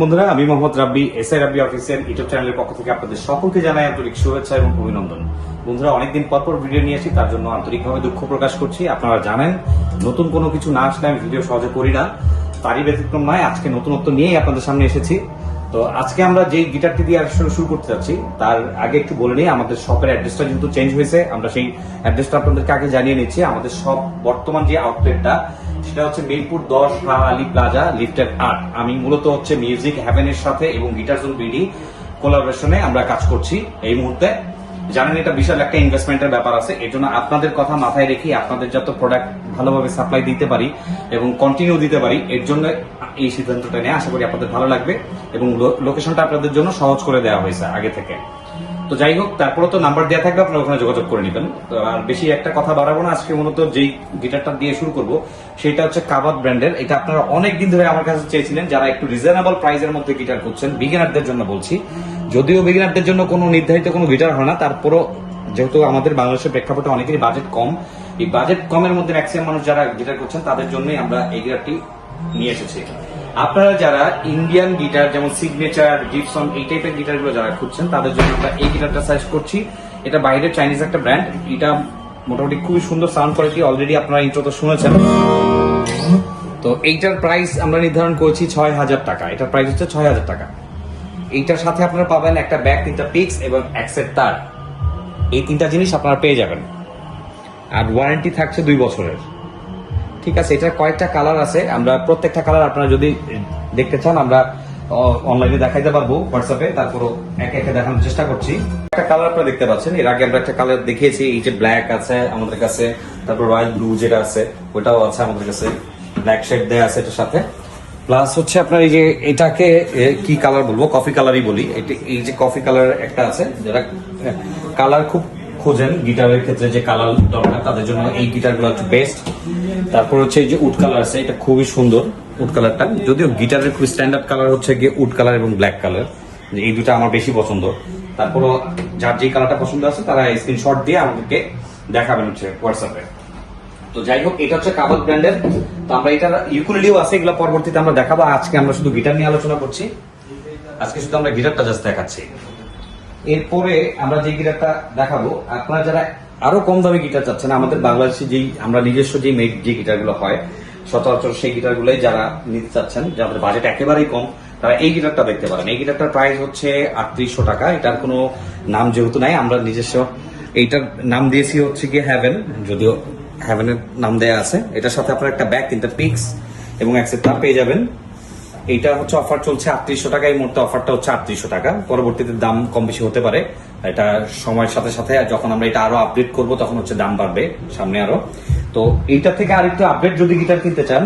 বন্ধুরা, আমি Mohammad Rabbi S I Rabbi official YouTube চ্যানেলের পক্ষ থেকে আপনাদের সকলকে জানাই আন্তরিক শুভেচ্ছা এবং অভিনন্দন। বন্ধুরা, অনেকদিন পর পর ভিডিও নিয়ে আসি, তার জন্য আন্তরিকভাবে দুঃখ প্রকাশ করছি। আপনারা জানেন, নতুন কোনো কিছু না আসলে আমি ভিডিও সহজে করি না। তারই ব্যতিক্রম নয়, আজকে নতুনত্ব নিয়েই আপনাদের সামনে এসেছি। তো আজকে আমরা যেই গিটারটি দিয়ে আসলে শুরু করতে যাচ্ছি, তার আগে একটু বলে নিই, আমাদের শপের অ্যাড্রেসটা যেহেতু চেঞ্জ হয়েছে, আমরা সেই অ্যাড্রেসটা আপনাদেরকে আগে জানিয়ে নিচ্ছি। আমাদের শপ বর্তমান যে আউটলেটটা সেটা হচ্ছে মিরপুর দশ হা আলী প্লাজা লিফটের আট। আমি মূলত হচ্ছে মিউজিক হ্যাভেনের সাথে এবং গিটার জোন বিডি কোলাবোরেশনে আমরা কাজ করছি এই মুহূর্তে। জানেন এটা বিশাল একটা ইনভেস্টমেন্টের ব্যাপার আছে, এর জন্য আপনাদের কথা মাথায় রেখে আপনাদের যত প্রোডাক্ট ভালোভাবে সাপ্লাই দিতে পারি এবং কন্টিনিউ দিতে পারি, এর জন্য এই সিদ্ধান্তটা নিয়ে আশা করি আপনাদের ভালো লাগবে এবং লোকেশনটা আপনাদের জন্য সহজ করে দেওয়া হয়েছে আগে থেকে। তো যাই হোক তারপরে তো নাম্বার দেওয়া থাকবে, আপনারা ওখানে যোগাযোগ করে নেবেন। আর বেশি একটা কথা বাড়াবো না, আজকে মূলত যেই গিটারটা দিয়ে শুরু করব, সেটা হচ্ছে কাবাত ব্র্যান্ডের। এটা আপনারা অনেক দিন ধরে আমার কাছে চেয়েছিলেন, যারা একটু রিজনেবল প্রাইসের মধ্যে গিটার করছেন বিগিনারদের জন্য বলছি। যদিও বিগিনারদের জন্য কোনো নির্ধারিত কোনো গিটার হয় না, তারপরও যেহেতু আমাদের বাংলাদেশের প্রেক্ষাপটে অনেকেরই বাজেট কম, এই বাজেট কমের মধ্যে ম্যাক্সিমাম মানুষ যারা গিটার করছেন তাদের জন্যই আমরা এই গিটারটি নিয়ে এসেছি আপনারা যারা ইন্ডিয়ান গিটার যেমন সিগনেচার জিপসন এই টাইপের গিটারগুলো যারা খুঁজছেন, তাদের জন্য আমরা এই গিটারটা সাজেস্ট করছি। এটা বাইরের চাইনিজ একটা ব্র্যান্ড এটা মোটামুটি খুবই সুন্দর সাউন্ড কোয়ালিটি অলরেডি আপনারা ইন্ট্রো তো শুনেছেন। তো এইটার প্রাইস আমরা নির্ধারণ করেছি ছয় হাজার টাকা। এটার প্রাইস হচ্ছে ছয় হাজার টাকা। এইটার সাথে আপনারা পাবেন একটা ব্যাগ, তিনটা পিক্স এবং অ্যাক্সেট তার। এই তিনটা জিনিস আপনারা পেয়ে যাবেন। আর ওয়ারেন্টি থাকছে দুই বছরের। ঠিক আছে এটা কয়েকটা কালার আছে। আমরা প্রত্যেকটা কালার আপনারা যদি দেখতে চান, আমরা অনলাইনে দেখাইতে পারব হোয়াটসঅ্যাপে তারপর একে একে দেখানোর চেষ্টা করছি। একটা কালার আপনারা দেখতে পাচ্ছেন, এর আগে আমরা একটা কালার দেখিয়েছি, এই যে ব্ল্যাক আছে আমাদের কাছে, তারপর রয়্যাল ব্লু যেটা আছে ওটাও আছে আমাদের কাছে ব্ল্যাক শেড দেয়া আছে এটার সাথে। প্লাস হচ্ছে আপনার এই যে এটাকে কি কালার বলব? কফি কালারই বলি। এই যে কফি কালার একটা আছে, যারা কালার খুব খোঁজেন গিটারের ক্ষেত্রে যে কালার দরকার, তাদের জন্য এই গিটারগুলো হচ্ছে বেস্ট তারপর হচ্ছে এই যে উড কালার আছে, এটা খুবই সুন্দর উড কালারটা। যদিও গিটারের খুব স্ট্যান্ডার্ড কালার হচ্ছে গিয়ে উড কালার এবং ব্ল্যাক কালার এই দুটা আমার বেশি পছন্দ। তারপর যার যে কালারটা পছন্দ আছে, তারা স্ক্রিনশট দিয়ে আমাদেরকে দেখাবেন হচ্ছে হোয়াটসঅ্যাপে তো যাই হোক, এটা হচ্ছে কাবাত ব্র্যান্ডের। তো আমরা এটা ইউকুলেলিও আছে, এগুলো পরবর্তীতে আমরা দেখাবো। আজকে আমরা শুধু গিটার নিয়ে আলোচনা করছি। আজকে শুধু আমরা গিটারটা জাস্ট দেখাচ্ছি। এরপরে আমরা যে গিটারটা দেখাবো, আপনারা যারা আরও কম দামে গিটার চাচ্ছেন, আমাদের বাংলাদেশে যেই, আমরা নিজস্ব যেই মেড যে গিটারগুলো হয়, সচরাচর সেই গিটারগুলোই যারা নিতে চাচ্ছেন, যাদের বাজেট একেবারেই কম, তারা এই গিটারটা দেখতে পারেন। এই গিটারটার প্রাইস হচ্ছে আটত্রিশশো টাকা। এটার কোনো নাম যেহেতু নাই, আমরা নিজস্ব এইটার নাম দিয়েছি হচ্ছে গিয়ে হ্যাভেন যদিও হ্যাভেনের নাম দেয়া আছে। এটার সাথে আপনার একটা ব্যাগ তিনটা পিক্স এবং অ্যাক্সেপ্ট তার পেয়ে যাবেন। এইটা হচ্ছে অফার চলছে আটত্রিশশো টাকা, এই মুহূর্তে অফারটা হচ্ছে আটত্রিশশো টাকা। পরবর্তীতে দাম কম বেশি হতে পারে। এটা সময়ের সাথে সাথে যখন আমরা এটা আরও আপডেট করব, তখন হচ্ছে দাম বাড়বে সামনে আরও। তো এইটা থেকে আরেকটু আপডেট যদি গিটার কিনতে চান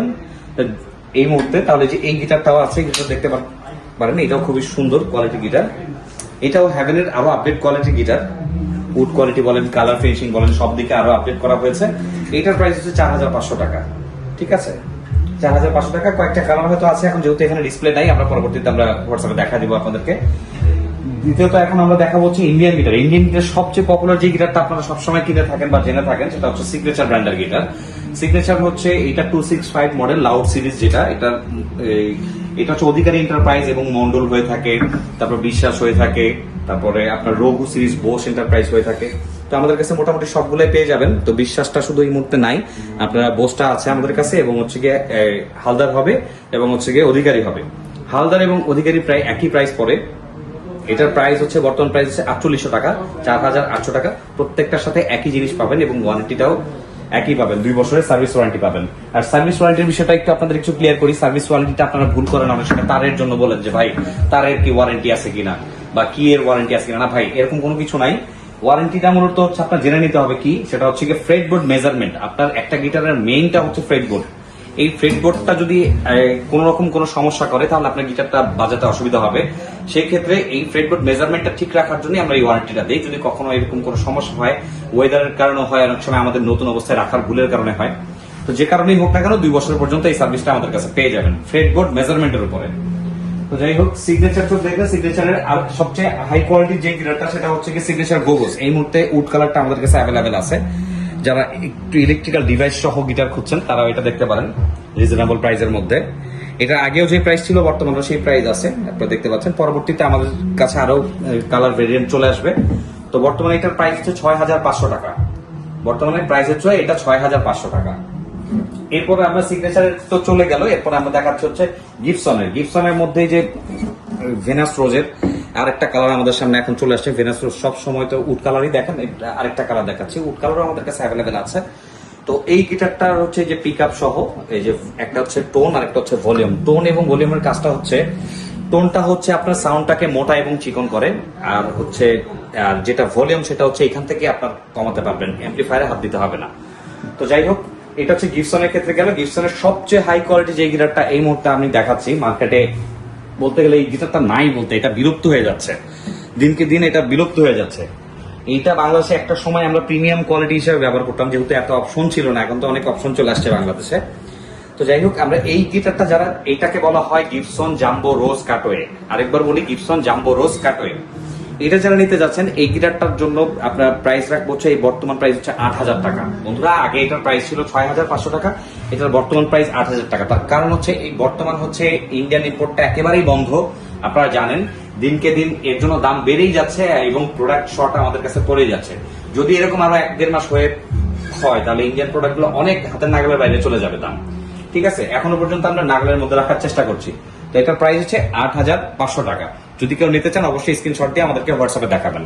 এই মুহূর্তে তাহলে যে এই গিটারটাও আছে গিটার দেখতে পারেন। এটাও খুবই সুন্দর কোয়ালিটি গিটার এটাও হ্যাভেনের আরও update quality guitar wood quality বলেন কালার ফিনিশিং বলেন, সব দিকে আরও আপডেট করা হয়েছে। এটার প্রাইস হচ্ছে চার হাজার পাঁচশো টাকা। ঠিক আছে? চার হাজার পাঁচশো টাকা, কয়েকটা কালার হয়তো আছে, এখন যেহেতু এখানে ডিসপ্লে নাই, আমরা পরবর্তীতে আমরা হোয়াটসঅ্যাপে দেখা দিব আপনাদেরকে। দ্বিতীয়ত এখন আমরা দেখাবো হচ্ছে ইন্ডিয়ান গিটার ইন্ডিয়ান গিটার সবচেয়ে পপুলার যে গিটারটা আপনারা সবসময় কিনে থাকেন বা জেনে থাকেন, সেটা হচ্ছে সিগনেচার ব্র্যান্ডের গিটার সিগনেচার হচ্ছে এটা two six five model loud series যেটা, এটা এটা হচ্ছে অধিকারী এন্টারপ্রাইজ এবং মন্ডল হয়ে থাকে, তারপর বিশ্বাস হয়ে থাকে, তারপরে আপনার রঘু সিরিজ বোস এন্টারপ্রাইজ হয়ে থাকে। তো আমাদের কাছে মোটামুটি সবগুলোই পেয়ে যাবেন। তো বিশ্বাসটা শুধু এই মুহূর্তে নাই। আপনারা বোসটা আছে আমাদের কাছে এবং হচ্ছে গিয়ে হালদার হবে এবং হচ্ছে গিয়ে অধিকারী হবে। হালদার এবং অধিকারী প্রায় একই প্রাইস পড়ে। এটার প্রাইস হচ্ছে, বর্তমান প্রাইস হচ্ছে আটচল্লিশশো টাকা চার হাজার আটশো টাকা। প্রত্যেকটার সাথে একই জিনিস পাবেন এবং ওয়ারেন্টিটাও একই পাবেন। দুই বছরের সার্ভিস ওয়ারেন্টি পাবেন। আর সার্ভিস ওয়ারেন্টির বিষয়টা একটু আপনাদের একটু ক্লিয়ার করি। সার্ভিস ওয়ারেন্টিটা আপনারা ভুল করেন অনেক সময় তারের জন্য বলেন যে, ভাই, তারের কি ওয়ারেন্টি আছে কিনা? বা কি এর ওয়ারেন্টি আছে কিনা? না, ভাই, এরকম কোনো কিছু নাই। ওয়ারেন্টিটা মূলত হচ্ছে আপনার জেনে নিতে হবে কি? সেটা হচ্ছে কি ফ্রেড বোর্ড মেজারমেন্ট আপনার একটা গিটারের মেইনটা হচ্ছে ফ্রেড বোর্ড এই ফ্রেড বোর্ডটা যদি কোন রকম কোনো সমস্যা করে, তাহলে আপনার গিটারটা বাজাতে অসুবিধা হবে। সেই ক্ষেত্রে এই ফ্রেড বোর্ড মেজারমেন্টটা ঠিক রাখার জন্য আমরা এই ওয়ারেন্টিটা দিই। যদি কখনো এরকম কোনো সমস্যা হয় ওয়েদারের কারণে হয়, অনেক সময় আমাদের নতুন অবস্থায় রাখার ভুলের কারণে হয়। তো যে কারণেই হোক না কেন, দুই বছর পর্যন্ত এই সার্ভিসটা আমাদের কাছে পেয়ে যাবেন। ফ্রেড বোর্ড মেজারমেন্টের উপরে। তো যাই হোক সিগনেচার তো দেখলে সিগনেচারের সবচেয়ে হাই কোয়ালিটি যে গিটারটা সেটা হচ্ছে কি সিগনেচার গোগোস এই মুহূর্তে উড কালারটা আমাদের কাছে অ্যাভেলেবেল আছে। যারা একটু ইলেকট্রিক্যাল ডিভাইস সহ গিটার খুঁজছেন, তারাও এটা দেখতে পারেন রিজনেবল প্রাইসের মধ্যে। এটা আগেও যে প্রাইস ছিল বর্তমানে সেই প্রাইস আছে, আপনারা দেখতে পাচ্ছেন। পরবর্তীতে আমাদের কাছে আরও কালার ভেরিয়েন্ট চলে আসবে। তো বর্তমানে এটার প্রাইস হচ্ছে ছয় হাজার পাঁচশো টাকা। বর্তমানে প্রাইসের চেয়ে এটা ছয় হাজার পাঁচশো টাকা। এরপরে আমরা সিগনেচারের তো চলে গেল, এরপর আমরা দেখাচ্ছি হচ্ছে গিফসনের গিফসনের মধ্যে যে ভেনাস রোজের আরেকটা কালার আমাদের সামনে এখন চলে আসছে। ভেনাস রোজ সব সময় তো উড কালারই দেখেন আরেকটা কালার দেখাচ্ছি। উড কালারও আমাদের কাছে অ্যাভেলেবেল আছে। তো এই গিটারটার হচ্ছে যে পিক আপ সহ, এই যে একটা হচ্ছে টোন আর একটা হচ্ছে ভলিউম টোন এবং ভলিউমের কাজটা হচ্ছে টোনটা হচ্ছে আপনার সাউন্ডটাকে মোটা এবং চিকন করে। আর হচ্ছে, আর যেটা ভলিউম সেটা হচ্ছে এখান থেকে আপনার কমাতে পারবেন। অ্যাম্পলিফায়ারে হাত দিতে হবে না। তো যাই হোক এটা হচ্ছে গিফসনের ক্ষেত্রে গেল। গিফসনের সবচেয়ে হাই কোয়ালিটি যে গিটারটা এই মুহূর্তে আমি দেখাচ্ছি মার্কেটে বলতে গেলে এই গিটারটা নাই বলতে, এটা বিলুপ্ত হয়ে যাচ্ছে। দিনকে দিন এটা বিলুপ্ত হয়ে যাচ্ছে। এইটা বাংলাদেশে একটা সময় আমরা প্রিমিয়াম কোয়ালিটি হিসেবে ব্যবহার করতাম, যেহেতু এত অপশন ছিল না, এখন তো অনেক অপশন চলে আসছে বাংলাদেশে। তো যাই হোক, আমরা এই গিটারটা যারা এইটাকে বলা হয় গিফসন জাম্বো রোজ কাটোয়ে আরেকবার বলি গিফসন জাম্বো রোজ কাটোয়ে এটা যারা নিতে যাচ্ছেন, এই গিটারটার জন্য আপনার প্রাইস রাখব হচ্ছে, এই বর্তমান প্রাইস হচ্ছে আট হাজার টাকা। বন্ধুরা, আগে এটার প্রাইস ছিল ছয় হাজার পাঁচশো টাকা, এটার বর্তমান প্রাইস আট হাজার টাকা। তার কারণ হচ্ছে, এই বর্তমান হচ্ছে ইন্ডিয়ান ইম্পোর্টটা একেবারেই বন্ধ। আপনারা জানেন, দিনকে দিন এর জন্য দাম বেড়েই যাচ্ছে এবং প্রোডাক্ট শর্ট আমাদের কাছে পড়ে যাচ্ছে। যদি এরকম আরও এক দেড় মাস হয়ে হয়, তাহলে ইন্ডিয়ান প্রোডাক্টগুলো অনেক হাতের নাগালের বাইরে চলে যাবে দাম। ঠিক আছে? এখনও পর্যন্ত আমরা নাগালের মধ্যে রাখার চেষ্টা করছি। তো এটার প্রাইস হচ্ছে আট হাজার পাঁচশো টাকা। যদি কেউ নিতে চান, অবশ্যই স্ক্রিনশট দিয়ে আমাদেরকে হোয়াটসঅ্যাপে দেখাবেন।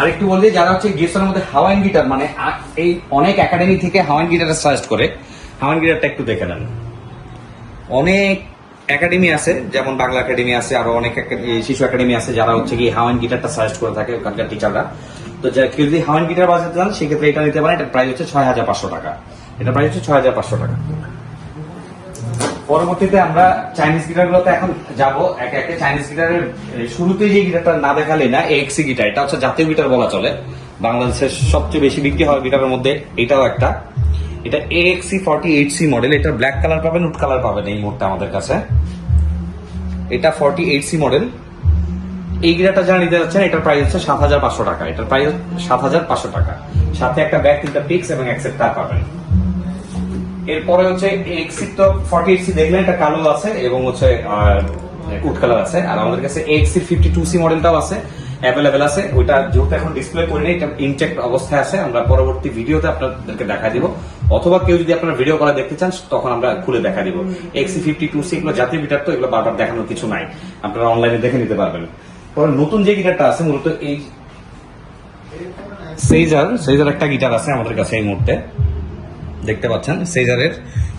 আরেকটু বললি যারা হচ্ছে গিফসনের মধ্যে হাওয়াইন গিটার মানে এই অনেক একাডেমি থেকে হাওয়াইন গিটার সাজেস্ট করে হাওয়াইন গিটারটা একটু দেখে নেন। অনেক একাডেমি আছে, যেমন বাংলা একাডেমি আছে, আরও অনেক শিশু একাডেমি আছে, যারা হচ্ছে কি হাওয়াইন গিটারটা সাজেস্ট করে থাকে ওখানকার টিচাররা তো কেউ যদি হাওয়াইন গিটার বাজাতে চান, সেক্ষেত্রে এটা নিতে পারেন, এটার প্রাইস হচ্ছে ছয় হাজার পাঁচশো টাকা। এটা প্রাইস হচ্ছে ছয় হাজার পাঁচশো টাকা। পরবর্তীতে আমরা চাইনিজ গিটার গুলোতে এখন যাব। একে একে চাইনিজ গিটারের শুরুতে যে গিটারটা না দেখালে না এক্সি গিটার এটা হচ্ছে জাতীয় গিটার বলা চলে। বাংলাদেশের সবচেয়ে বেশি বিক্রি হয় গিটারের মধ্যে, এটাও একটা। এটা XC forty eight C model এটা ব্ল্যাক কালার পাবেন উড কালার পাবেন এই মুহূর্তে আমাদের কাছে। এটা ফর্টি এইট সি মডেল এই গিটারটা যারা নিতে যাচ্ছেন, এটার প্রাইস হচ্ছে সাত হাজার পাঁচশো টাকা। এটার প্রাইস সাত হাজার পাঁচশো টাকা। সাথে একটা ব্যাক তিনটা পিক্স এবং এক সেট পাবেন। এরপরে হচ্ছে এক্সি তো ফর্টি এইট সি দেখলেন, এটা কালো আছে এবং হচ্ছে উড কালার আছে। আর আমাদের কাছে এক্সি ফিফটি টু সি মডেলটাও আছে অ্যাভেলেবেল আছে। ওইটা যেহেতু এখন ডিসপ্লে করিনি এটা ইনটেক্ট অবস্থায় আছে। আমরা পরবর্তী ভিডিওতে আপনাদেরকে দেখা দিব। অথবা কেউ যদি আপনারা ভিডিও করা দেখতে চান, তখন আমরা খুলে দেখা দিব। এক্সি ফিফটি টু সি এগুলো জাতীয় গিটার তো, এগুলো বারবার দেখানোর কিছু নাই। আপনারা অনলাইনে দেখে নিতে পারবেন। পরে নতুন যে গিটারটা আছে, মূলত এই সেইজার সেইজার একটা গিটার আছে আমাদের কাছে এই মুহূর্তে। দেখতে পাচ্ছেন সেজারের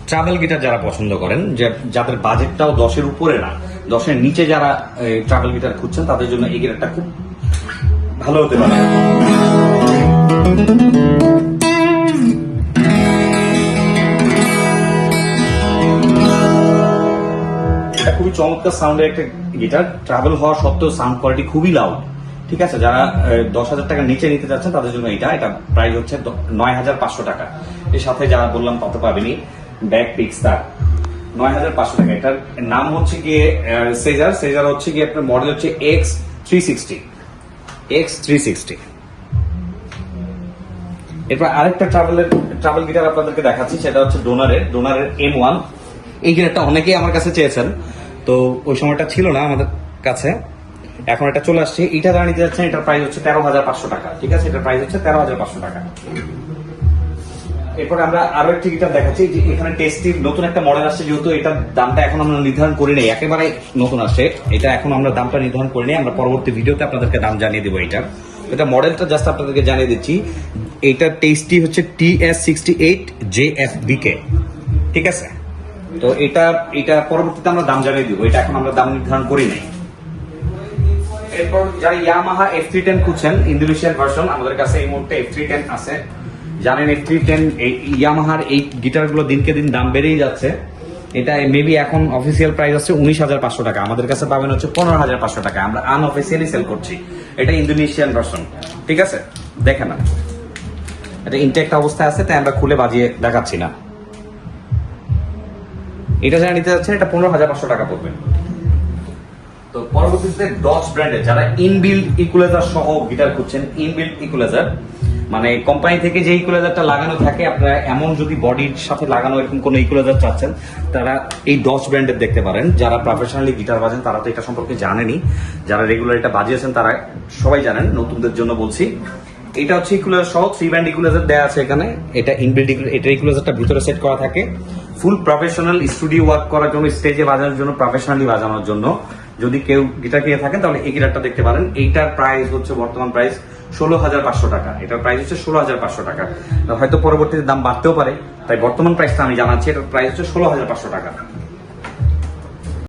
ট্রাভেল গিটার যারা পছন্দ করেন যাদের বাজেটটাও দশের উপরে না, দশের নিচে যারা ট্রাভেল গিটার খুঁজছেন, তাদের জন্য এই গিটারটা খুব ভালো হতে পারে। এটা খুবই চমৎকার সাউন্ডের একটা গিটার ট্রাভেল হওয়া সত্ত্বেও সাউন্ড কোয়ালিটি খুবই লাউড ঠিক আছে, যারা দশ হাজার টাকার নিচে নিতে যাচ্ছেন, তাদের জন্য এটা এটা প্রাইস হচ্ছে নয় হাজার পাঁচশো টাকা। এর সাথে যারা বললাম তত পাবেনি ব্যাক পিক্স তার নয় হাজার পাঁচশো টাকা, এটার নাম হচ্ছে গিয়ে সেজার সেজার হচ্ছে গিয়ে আপনার মডেল হচ্ছে X three sixty X three sixty এরপর আরেকটা ট্রাভেলের ট্রাভেল গিটার আপনাদেরকে দেখাচ্ছি, সেটা হচ্ছে ডোনারের ডোনারের এম ওয়ান এই গিটারটা অনেকেই আমার কাছে চেয়েছেন, তো ওই সময়টা ছিল না আমাদের কাছে। এখন এটা চলে আসছে, এটা যারা নিতে যাচ্ছেন, এটার প্রাইস হচ্ছে তেরো হাজার পাঁচশো টাকা, ঠিক আছে? এটার প্রাইস হচ্ছে তেরো হাজার পাঁচশো টাকা। এরপর আমরা আরও একটি গিটার দেখাচ্ছি যে এখানে টেস্টির নতুন একটা মডেল আসছে, যেহেতু এটার দামটা এখন আমরা নির্ধারণ করি নাই, একেবারে নতুন আসছে। এটা এখন আমরা দামটা নির্ধারণ করি নাই, আমরা পরবর্তী ভিডিওতে আপনাদেরকে দাম জানিয়ে দেবো এটার এটা মডেলটা জাস্ট আপনাদেরকে জানিয়ে দিচ্ছি এইটার টেস্টি হচ্ছে T S sixty eight J F BK ঠিক আছে? তো এটা এটা পরবর্তীতে আমরা দাম জানিয়ে দিব, এটা এখন আমরা দাম নির্ধারণ করি নাই। এরপর যারা ইয়ামাহা এফ থ্রি টেন খুঁজছেন ইন্দোনেশিয়ান ভার্সন আমাদের কাছে এই মুহূর্তে এফ থ্রি টেন আছে। জানেন এফ থ্রি টেন ইয়ামাহার এই গিটারগুলো দিনকে দিন দাম বেড়েই যাচ্ছে। এটা মেবি এখন অফিসিয়াল প্রাইস আছে উনিশ হাজার পাঁচশো টাকা। আমাদের কাছে পাবেন হচ্ছে পনেরো হাজার পাঁচশো টাকা। আমরা আনঅফিসিয়ালি সেল করছি। এটা ইন্দোনেশিয়ান ভার্সন ঠিক আছে? দেখে না এটা ইনটেক্ট অবস্থায় আছে, তাই আমরা খুলে বাজিয়ে দেখাচ্ছি না। এটা যারা নিতে যাচ্ছেন, এটা পনেরো হাজার পাঁচশো টাকা পড়বে। তো পরবর্তীতে ডস ব্র্যান্ডের যারা ইনবিল্ড ইকুলাইজার সহ গিটার খুঁজছেন ইনবিল্ড ইকুলাইজার মানে কোম্পানি থেকে যে ইকুলাইজারটা লাগানো থাকে, আপনারা এমন যদি বডির সাথে লাগানো এরকম কোনো ইকুলাইজার চাচ্ছেন, তারা এই ডস ব্র্যান্ডের দেখতে পারেন। যারা প্রফেশনালি গিটার বাজেন, তারা তো এটা সম্পর্কে জানেনি। যারা রেগুলার এটা বাজিয়েছেন, তারা সবাই জানেন, নতুনদের জন্য বলছি। এটা হচ্ছে ইকুলার সহ থ্রি ব্যান্ড ইকুলাইজার দেওয়া আছে এখানে। এটা ইনবিল্ড এটা ইকুলাইজারটা ভিতরে সেট করা থাকে। ফুল প্রফেশনাল স্টুডিও ওয়ার্ক করার জন্য স্টেজে বাজানোর জন্য প্রফেশনালি বাজানোর জন্য। যদি কেউ গিটার কিনে থাকেন, তাহলে এই গিটারটা দেখতে পারেন। এইটার প্রাইস হচ্ছে বর্তমান প্রাইস ষোলো হাজার পাঁচশো টাকা। এটার প্রাইস হচ্ছে ষোলো হাজার পাঁচশো টাকা। হয়তো পরবর্তীতে দাম বাড়তেও পারে, তাই বর্তমান প্রাইসটা আমি জানাচ্ছি, এটার প্রাইস হচ্ছে ষোলো হাজার পাঁচশো টাকা।